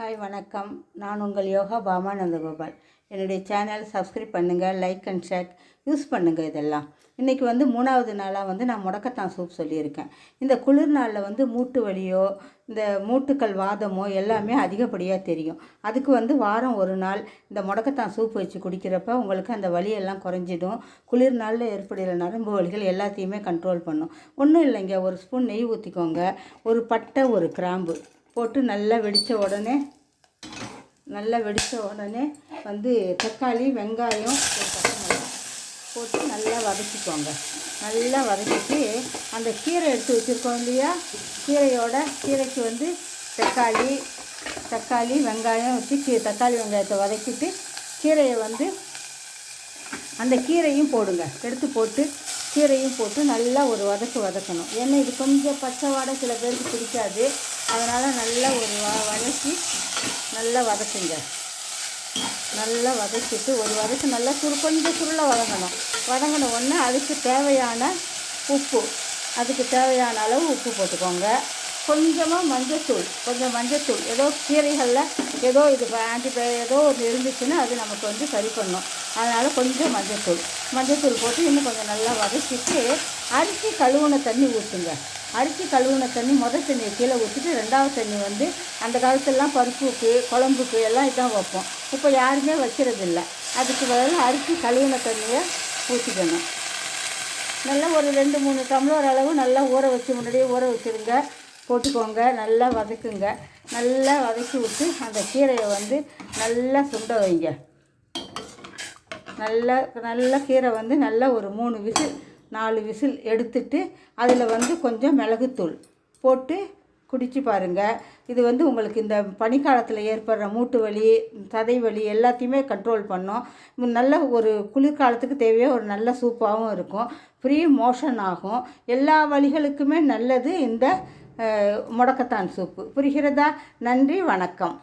Hi வணக்கம். நான் உங்கள் யோகா பாமா நந்தகோபால் என்னுடைய சேனல் சப்ஸ்கிரைப் பண்ணுங்கள் லைக் அண்ட் ஷேர் யூஸ் பண்ணுங்கள் இதெல்லாம். இன்றைக்கி வந்து மூணாவது நாளாக வந்து நான் முடக்கத்தான் சூப் சொல்லியிருக்கேன். இந்த குளிர் நாளில் வந்து மூட்டு வலியோ இந்த மூட்டுக்கள் வாதமோ எல்லாமே அதிகப்படியாக தெரியும். அதுக்கு வந்து வாரம் ஒரு நாள் இந்த முடக்கத்தான் சூப் வச்சு குடிக்கிறப்ப உங்களுக்கு அந்த வலியெல்லாம் குறைஞ்சிடும். குளிர் நாளில் ஏற்படுகிற நரம்பு வலிகள் எல்லாத்தையுமே கண்ட்ரோல் பண்ணும். ஒன்றும் இல்லைங்க ஒரு ஸ்பூன் நெய் ஊற்றிக்கோங்க ஒரு பட்டை ஒரு கிராம்பு. போட்டு நல்லா வெடித்த உடனே நல்லா வெடித்த உடனே வந்து தக்காளி வெங்காயம் போட்டு நல்லா வதக்கிக்கோங்க. நல்லா வதக்கிட்டு அந்த கீரை எடுத்து வச்சுருக்கோம் இல்லையா? கீரையோட கீரைக்கு வந்து தக்காளி தக்காளி வெங்காயம் வச்சு கீ தக்காளி வெங்காயத்தை வதக்கிட்டு கீரையை வந்து அந்த கீரையும் போடுங்க. எடுத்து போட்டு கீரையும் போட்டு நல்லா ஒரு வதக்கு வதக்கணும். ஏன்னா இது கொஞ்சம் பச்சை வாடை சில பேருக்கு பிடிக்காது. அதனால் நல்லா ஒரு வ வதக்கி நல்லா வதக்குங்க. நல்லா வதக்கிட்டு ஒரு வதக்கு நல்லா சுரு கொஞ்சம் சுருளை வதங்கணும். வதங்கின உடனே அதுக்கு தேவையான உப்பு. அதுக்கு தேவையான அளவு உப்பு போட்டுக்கோங்க. கொஞ்சமாக மஞ்சத்தூள் கொஞ்சம் மஞ்சத்தூள். ஏதோ கீரைகளில் ஏதோ இது ஆன்டிபய ஏதோ ஒன்று இருந்துச்சுன்னா அது நமக்கு வந்து சரி பண்ணும் அதனால் கொஞ்சம் மஞ்சத்தூள். மஞ்சத்தூள் போட்டு இன்னும் கொஞ்சம் நல்லா வதக்கிட்டு அரிசி கழுவுன தண்ணி ஊற்றுங்க அரிசி கழுவுன தண்ணி முதல் தண்ணியை கீழே ஊற்றிட்டு ரெண்டாவது தண்ணி வந்து அந்த காலத்துலலாம் பருப்புக்கு குழம்புக்கு எல்லாம் இதான் வைப்போம். இப்போ யாருமே வைக்கிறது இல்லை அதுக்கு பதிலாக அரிசி கழுவுன தண்ணியை ஊற்றிக்கணும் நல்லா ஒரு ரெண்டு மூணு டம்ளர் அளவு நல்லா ஊற வச்சு முன்னாடியே ஊற வச்சுருங்க. போட்டுக்கோங்க. நல்லா வதக்குங்க. நல்லா வதக்கி விட்டு அந்த கீரையை வந்து நல்லா சுண்ட வைங்க. நல்லா நல்லா கீரை வந்து நல்லா ஒரு மூணு விசில் நாலு விசில் எடுத்துட்டு அதில் வந்து கொஞ்சம் மிளகுத்தூள் போட்டு குடிச்சு பாருங்கள் இது வந்து உங்களுக்கு இந்த பனிக்காலத்தில் ஏற்படுற மூட்டு வலி சதை வலி எல்லாத்தையுமே கண்ட்ரோல் பண்ணும். நல்ல ஒரு குளிர்காலத்துக்கு தேவையாக ஒரு நல்ல சூப்பாகவும் இருக்கும். ஃப்ரீ மோஷன் ஆகும். எல்லா வலிகளுக்குமே நல்லது இந்த முடக்கத்தான் சூப்பு. புரிகிறதா? நன்றி வணக்கம்.